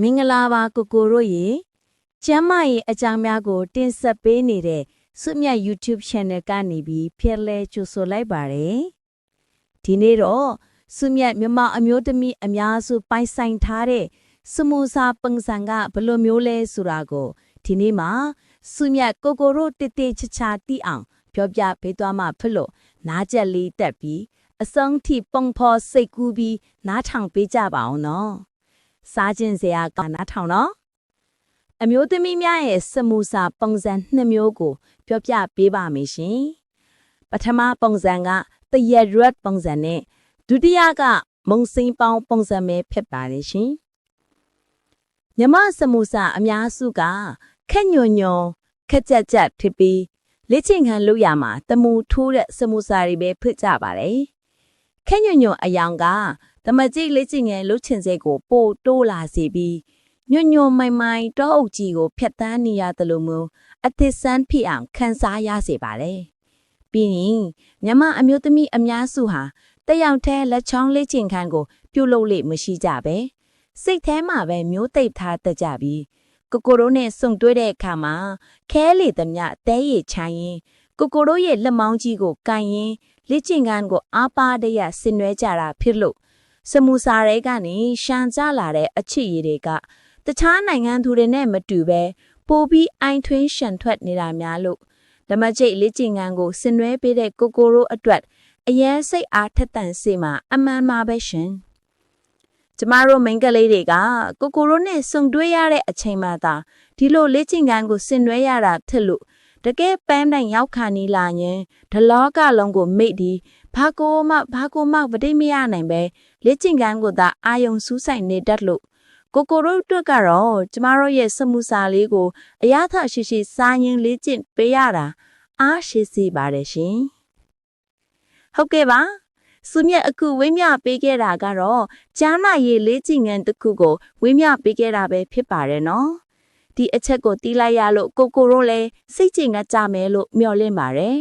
မင်္ဂလာပါကိုကိုတို့ရေကျမ်းမာရေးအကြောင်းများကို တင်ဆက်ပေးနေတဲ့စွမြတ် YouTube Channel ကနေပြီးဖျက်လဲကြိုဆိုလိုက်ပါတယ်ဒီနေ့တော့စွမြတ်မြမအမျိုးသမီးအများစုပိုင်ဆိုင်ထားတဲ့စမူစာပုံစံကဘယ်လိုမျိုးလဲဆိုတာကိုဒီနေ့မှာစွမြတ်ကိုကိုတို့တည်တည်ချာချာသိအောင်ပြောပြပေးသွားမှာဖြစ်လို့နားကြက်လေးတက်ပြီးအစုံထိပုံဖော်စိတ်ကူးပြီးနားထောင်ပေးကြပါအောင်နော် စားခြင်းစရာကနားထောင်နော်အမျိုးသမီးများရဲ့စမူစာပုံစံနှစ်မျိုးကို ပြောပြပေးပါမယ်ရှင်ပထမပုံစံကတရက်ရွက်ပုံစံနဲ့ဒုတိယကမုံစိန်ပေါင်းပုံစံပဲဖြစ်ပါတယ်ရှင်မြမစမူစာအများစုကခက်ညွန်ညွန်ခက်ကြက်ကြက်ဖြစ်ပြီးလက်ချင်းခံလို့ရမှာတမူထိုးတဲ့စမူစာတွေပဲဖြစ်ကြပါတယ်ခက်ညွန်ညွန်အယောင်က တမကြိတ်လက်ကျင်ငယ်လှုပ်ချင်စိတ်ကိုပို့တိုးလာစေပြီးညွညွမိုင်မိုင်တောအုပ်ကြီးကိုဖျက်ဆီးနေရတယ်လို့မျိုးအသစ်ဆန်းဖြစ်အောင်ခံစားရစေပါတယ်။ပြီးရင်မြမအမျိုးသမီးအများစုဟာတက်ရောက်တဲ့လက်ချောင်းလက်ကျင်ခန်းကို ပြုတ်လုလေမရှိကြပဲစိတ်ထဲမှာပဲမျိုးသိပ်ထားတတ်ကြပြီးကိုကိုတို့နဲ့စုံတွဲတဲ့အခါမှာခဲလေသမျှတဲရည်ချိုင်းရင်ကိုကိုတို့ရဲ့လက်မောင်းကြီးကိုကန်ရင်လက်ကျင်ခန်းကိုအားပါတရဆင်နွှဲကြတာဖြစ်လို့ စမူစာရဲကနေရှန်ကြလာတဲ့အချစ်ရည်တွေကတခြားနိုင်ငံသူတွေနဲ့မတူပဲပိုပြီးအိုင်ထွင်းရှန်ထွက်နေတာများလို့ဓမ္မကျိတ်လေးကျင်ငန်းကိုဆင်နွှဲပေးတဲ့ကိုကိုရိုအတွက်အရန်စိတ်အားထက်သန်စေမှာအမှန်မှာပဲရှင်ကျမတို့မိန်းကလေးတွေကကိုကိုရိုနဲ့စုံတွဲရတဲ့အချိန်မှသာဒီလိုလေးကျင်ငန်းကိုဆင်နွှဲရတာဖြစ်လို့တကယ်ပန်းတိုင်ရောက်ခါနီလာရင်ဒလောကလုံးကိုမိတ်ဒီဘာကိုမှဘာကိုမှဗတိမရနိုင်ပဲ လက်ကျင်ကန်းကိုသာအာယုံစူးဆိုင်နေတတ်လို့ကိုကိုတို့အတွက်ကတော့ကျမတို့ရဲ့စမှုစာလေးကိုအရသာရှိရှိစားရင်လေးကျင့်ပေးရတာအားရှိစီပါတယ်ရှင်ဟုတ်ကဲ့ပါစုမြတ်အခုဝင်းမြပေးခဲ့တာကတော့ကျမ်းမာရေးလေးကျင့်ငန်းတစ်ခုကိုဝင်းမြပေးခဲ့တာပဲဖြစ်ပါတယ်နော်ဒီအချက်ကိုတီးလိုက်ရလို့ကိုကိုတို့လည်းစိတ်ကျင်ငတ်ကြမယ်လို့မျှော်လင့်ပါတယ်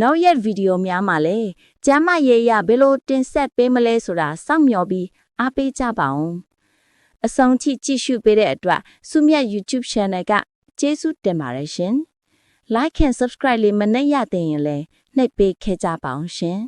နောက်ရက်ဗီဒီယိုများမှာလည်းကျမ်းမာရေးရဘယ်လိုတင်ဆက်ပေးမလဲဆိုတာစောင့်မျှော်ပြီးအားပေးကြပါအောင်အဆုံးထိကြည့်ရှုပေးတဲ့အတွက်စုမြတ် YouTube Channel ကကျေးဇူးတင်ပါတယ်ရှင် Like and Subscribe လေးမနှိပ်ရသေးရင်လည်းနှိပ်ပေးခဲ့ကြပါအောင်ရှင်